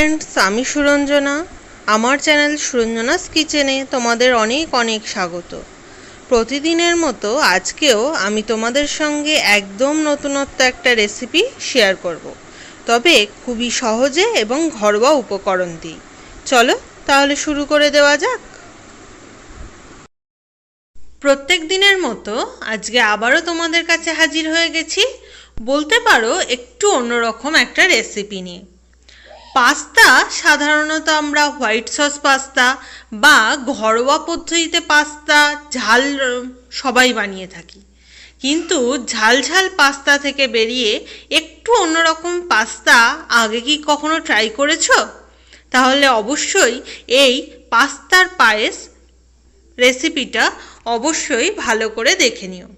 Friends আমি সুরঞ্জনা। আমার channel সুরঞ্জনাস কিচেনে তোমাদের অনেক অনেক স্বাগত। প্রতিদিনের মতো আজকেও আমি তোমাদের সঙ্গে একদম নতুনত্ব একটা রেসিপি শেয়ার করব। তবে খুবই সহজে এবং ঘরোয়া উপকরণ দিই চলো তাহলে শুরু করে দেওয়া যাক। প্রত্যেক দিনের মতো আজকে আবারও তোমাদের কাছে হাজির হয়ে গেছি। বলতে পারো একটু অন্যরকম একটা রেসিপি নিয়ে। পাস্তা, সাধারণত আমরা হোয়াইট সস পাস্তা বা ঘরোয়া পদ্ধতিতে পাস্তা, ঝাল সবাই বানিয়ে থাকি। কিন্তু ঝাল ঝাল পাস্তা থেকে বেরিয়ে একটু অন্যরকম পাস্তা আগে কি কখনো ট্রাই করেছ? তাহলে অবশ্যই এই পাস্তার পায়েস রেসিপিটা অবশ্যই ভালো করে দেখে নিও।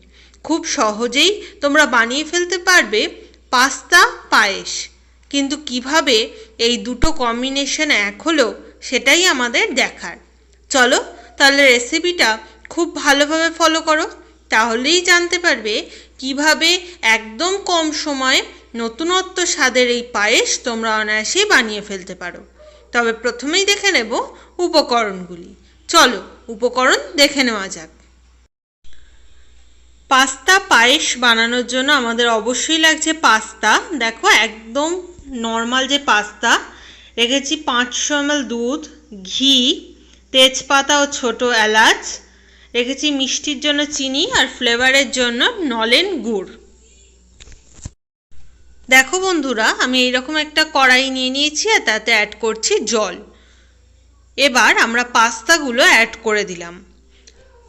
খুব সহজেই তোমরা বানিয়ে ফেলতে পারবে পাস্তা, পায়েস। কিন্তু কীভাবে এই দুটো কম্বিনেশন এক হলো, সেটাই আমাদের দেখার। চলো, তাহলে রেসিপিটা খুব ভালোভাবে ফলো করো, তাহলেই জানতে পারবে কীভাবে একদম কম সময়ে নতুনত্ব স্বাদের এই পায়েস তোমরা অনায়াসেই বানিয়ে ফেলতে পারো। তবে প্রথমেই দেখে নেব উপকরণগুলি। চলো, উপকরণ দেখে নেওয়া যাক। পাস্তা পায়েস বানানোর জন্য আমাদের অবশ্যই লাগছে পাস্তা। দেখো, একদম নর্মাল যে পাস্তা রেখেছি পাঁচশো এমএল দুধ, ঘি, তেজপাতা ও ছোট এলাচ, রেখেছি মিষ্টির জন্য চিনি আর ফ্লেভারের জন্য নলেন গুড়। দেখো বন্ধুরা, আমি এইরকম একটা কড়াই নিয়ে নিয়েছি আর তাতে অ্যাড করছি জল। এবার আমরা পাস্তাগুলো অ্যাড করে দিলাম।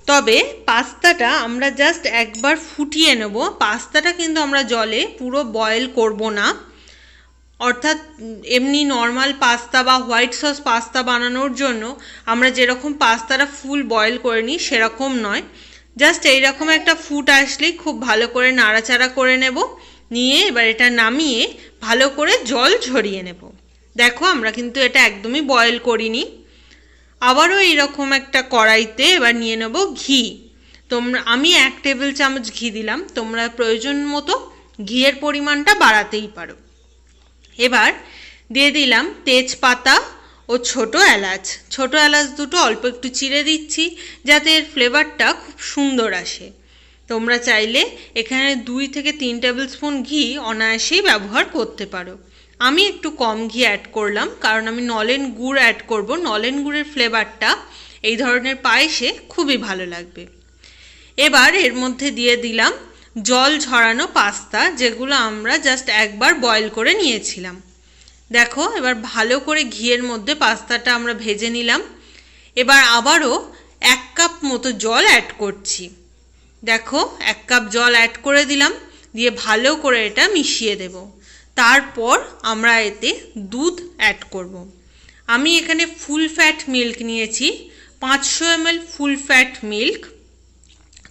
তবে পাস্তাটা আমরা জাস্ট একবার ফুটিয়ে নেব। পাস্তাটা কিন্তু আমরা জলে পুরো বয়েল করব না। অর্থাৎ এমনি নর্মাল পাস্তা বা হোয়াইট সস পাস্তা বানানোর জন্য আমরা যেরকম পাস্তাটা ফুল বয়েল করে নিই, সেরকম নয়। জাস্ট এইরকম একটা ফুট আসলেই খুব ভালো করে নাড়াচাড়া করে নেব, নিয়ে এবার এটা নামিয়ে ভালো করে জল ঝরিয়ে নেব। দেখো আমরা কিন্তু এটা একদমই বয়েল করিনি। আবারও এইরকম একটা কড়াইতে এবার নিয়ে নেব ঘি। তোমরা, আমি এক টেবিল চামচ ঘি দিলাম, তোমরা প্রয়োজন মতো ঘিয়ের পরিমাণটা বাড়াতেই পারো। এবার দিয়ে দিলাম তেজপাতা ও ছোট এলাচ। ছোট এলাচ দুটো অল্প একটু চিড়ে দিচ্ছি যাতে এর ফ্লেভারটা খুব সুন্দর আসে। তোমরা চাইলে এখানে দুই থেকে তিন টেবিল স্পুন ঘি অনায়াসেই ব্যবহার করতে পারো। আমি একটু কম ঘি অ্যাড করলাম, কারণ আমি নলেন গুড় অ্যাড করব। নলেন গুড়ের ফ্লেভারটা এই ধরনের পায়েসে খুবই ভালো লাগবে। এবার এর মধ্যে দিয়ে দিলাম জল ঝরানো পাস্তা যেগুলো আমরা জাস্ট একবার বয়েল করে নিয়েছিলাম। দেখো, এবার ভালো করে ঘিয়ের মধ্যে পাস্তাটা আমরা ভেজে নিলাম। এবার আবারও এক কাপ মতো জল অ্যাড করছি। দেখো, এক কাপ জল অ্যাড করে দিলাম, দিয়ে ভালো করে এটা মিশিয়ে দেব। তারপর আমরা এতে দুধ অ্যাড করব। আমি এখানে ফুল ফ্যাট মিল্ক নিয়েছি, পাঁচশো এমএল ফুল ফ্যাট মিল্ক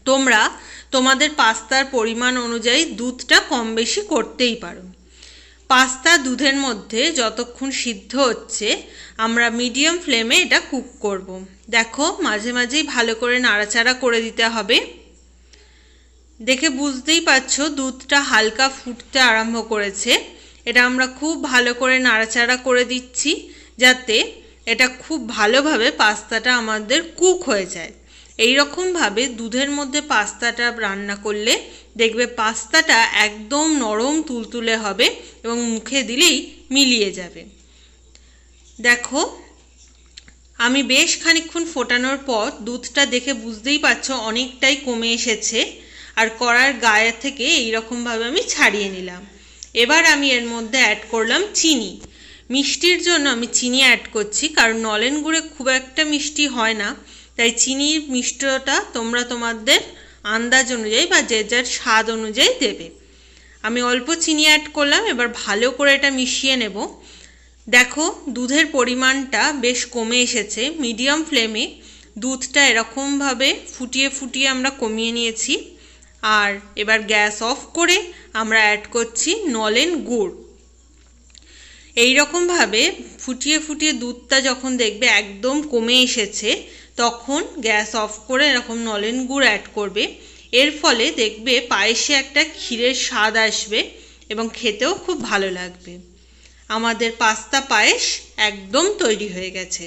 তোমরা তোমাদের পাস্তার পরিমাণ অনুযায়ী দুধটা কম বেশি করতেই পারো। পাস্তা দুধের মধ্যে যতক্ষণ সিদ্ধ হচ্ছে, আমরা মিডিয়াম ফ্লেমে এটা কুক করব। দেখো, মাঝে মাঝেই ভালো করে নাড়াচাড়া করে দিতে হবে। দেখে বুঝতেই পারছ, দুধটা হালকা ফুটতে আরম্ভ করেছে। এটা আমরা খুব ভালো করে নাড়াচাড়া করে দিচ্ছি, যাতে এটা খুব ভালোভাবে পাস্তাটা আমাদের কুক হয়ে যায়। এই রকমভাবে দুধের মধ্যে পাস্তাটা রান্না করলে দেখবে পাস্তাটা একদম নরম তুলতুলে হবে এবং মুখে দিলেই মিলিয়ে যাবে। দেখো, আমি বেশ খানিক্ষণ ফোটানোর পর দুধটা দেখে বুঝতেই পারছ অনেকটাই কমে এসেছে আর কড়ার গায়ে থেকে এইরকমভাবে আমি ছাড়িয়ে নিলাম। এবার আমি এর মধ্যে অ্যাড করলাম চিনি। মিষ্টির জন্য আমি চিনি অ্যাড করছি, কারণ নলেন গুড়ে খুব একটা মিষ্টি হয় না। তাই চিনির মিষ্টটা তোমরা তোমাদের আন্দাজ অনুযায়ী বা যে যার স্বাদ অনুযায়ী দেবে। আমি অল্প চিনি অ্যাড করলাম, এবার ভালো করে এটা মিশিয়ে নেব। দেখো, দুধের পরিমাণটা বেশ কমে এসেছে। মিডিয়াম ফ্লেমে দুধটা এরকমভাবে ফুটিয়ে ফুটিয়ে আমরা কমিয়ে নিয়েছি। আর এবার গ্যাস অফ করে আমরা অ্যাড করছি নলেন গুড়। এই রকমভাবে ফুটিয়ে ফুটিয়ে দুধটা যখন দেখবে একদম কমে এসেছে, তখন গ্যাস অফ করে এরকম নলেন গুড় অ্যাড করবে। এর ফলে দেখবে পায়েসে একটা ক্ষীরের স্বাদ আসবে এবং খেতেও খুব ভালো লাগবে। আমাদের পাস্তা পায়েস একদম তৈরি হয়ে গেছে।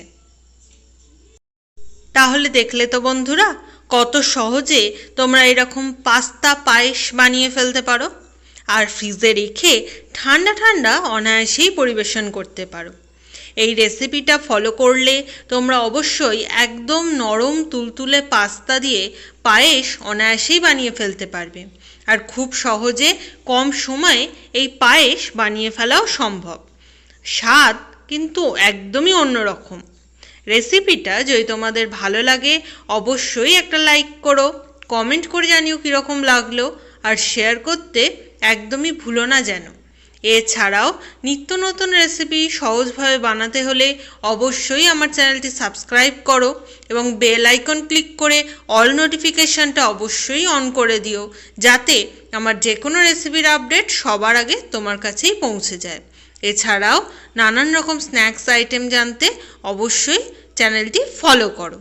তাহলে দেখলে তো বন্ধুরা, কত সহজে তোমরা এরকম পাস্তা পায়েস বানিয়ে ফেলতে পারো। আর ফ্রিজে রেখে ঠান্ডা ঠান্ডা অনায়াসেই পরিবেশন করতে পারো। এই রেসিপিটা ফলো করলে তোমরা অবশ্যই একদম নরম তুলতুলে পাস্তা দিয়ে পায়েস অনায়াসেই বানিয়ে ফেলতে পারবে। আর খুব সহজে কম সময়ে এই পায়েস বানিয়ে ফেলাও সম্ভব। স্বাদ কিন্তু একদমই অন্যরকম। রেসিপিটা যদি তোমাদের ভালো লাগে, অবশ্যই একটা লাইক করো, কমেন্ট করে জানিও কীরকম লাগল, আর শেয়ার করতে একদমই ভুলো না যেন। এছাড়াও নিত্য নতুন রেসিপি সহজভাবে বানাতে হলে অবশ্যই আমার চ্যানেলটি সাবস্ক্রাইব করো এবং বেল আইকন ক্লিক করে অল নোটিফিকেশানটা অবশ্যই অন করে দিও, যাতে আমার যে কোনো রেসিপির আপডেট সবার আগে তোমার কাছেই পৌঁছে যায়। এছাড়াও নানান রকম স্ন্যাক্স আইটেম জানতে অবশ্যই চ্যানেলটি ফলো করো।